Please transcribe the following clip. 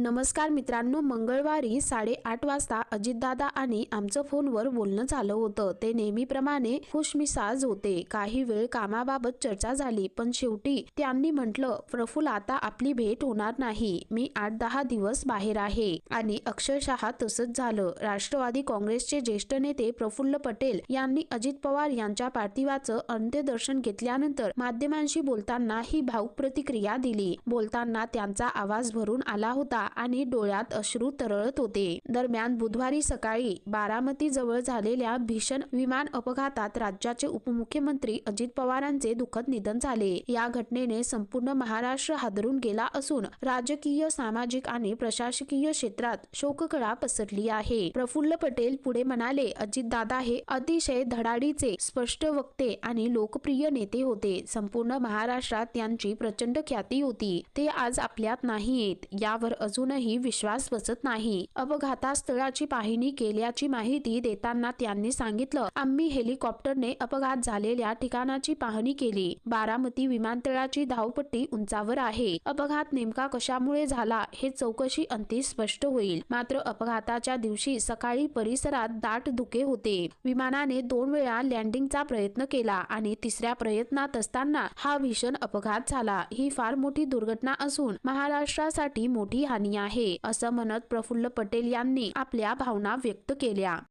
नमस्कार मित्रांनो मंगळवारी साडेआठ वाजता अजितदादा आणि आमचं फोनवर बोलणं झालं होतं. ते नेहमीप्रमाणे खुशमिसाज होते. काही वेळ कामाबाबत चर्चा झाली पण शेवटी त्यांनी म्हटलं प्रफुल आता आपली भेट होणार नाही. मी आठ दहा दिवस बाहेर आहे. आणि अक्षरशः तसंच झालं. राष्ट्रवादी काँग्रेसचे ज्येष्ठ नेते प्रफुल्ल पटेल यांनी अजित पवार यांच्या पार्थिवाचं अंत्यदर्शन घेतल्यानंतर माध्यमांशी बोलताना ही भाऊक प्रतिक्रिया दिली. बोलताना त्यांचा आवाज भरून आला होता. आणि डोळ्यात अश्रू तरळत होते. दरम्यान बुधवारी सकाळी बारामती जवळ झालेल्या भीषण विमान अपघातात राज्याचे उपमुख्यमंत्री अजित पवारांचे दुःखद निधन झाले. या घटनेने संपूर्ण महाराष्ट्र हादरून गेला असून राजकीय सामाजिक आणि प्रशासकीय क्षेत्रात शोककळा पसरली आहे. प्रफुल्ल पटेल पुढे म्हणाले अजितदादा हे अतिशय धडाडीचे स्पष्ट वक्ते आणि लोकप्रिय नेते होते. संपूर्ण महाराष्ट्रात त्यांची प्रचंड ख्याती होती. ते आज आपल्यात नाहीयेत. यावर अजून अजूनही विश्वास बसत नाही. अपघातास्थळाची पाहणी केल्याची माहिती देताना त्यांनी सांगितलं आम्ही हेलिकॉप्टरने अपघात झालेल्या ठिकाणाची पाहणी केली. बारामती विमानतळाची धावपट्टी उंचावर आहे. अपघात नेमका कशामुळे झाला हे चौकशी अंती स्पष्ट होईल. मात्र अपघाताच्या दिवशी सकाळी परिसरात दाट धुके होते. विमानाने दोन वेळा लँडिंगचा प्रयत्न केला आणि तिसऱ्या प्रयत्नात असताना हा भीषण अपघात झाला. ही फार मोठी दुर्घटना असून महाराष्ट्रासाठी मोठी हानी आहे असं म्हणत प्रफुल्ल पटेल यांनी आपल्या भावना व्यक्त केल्या.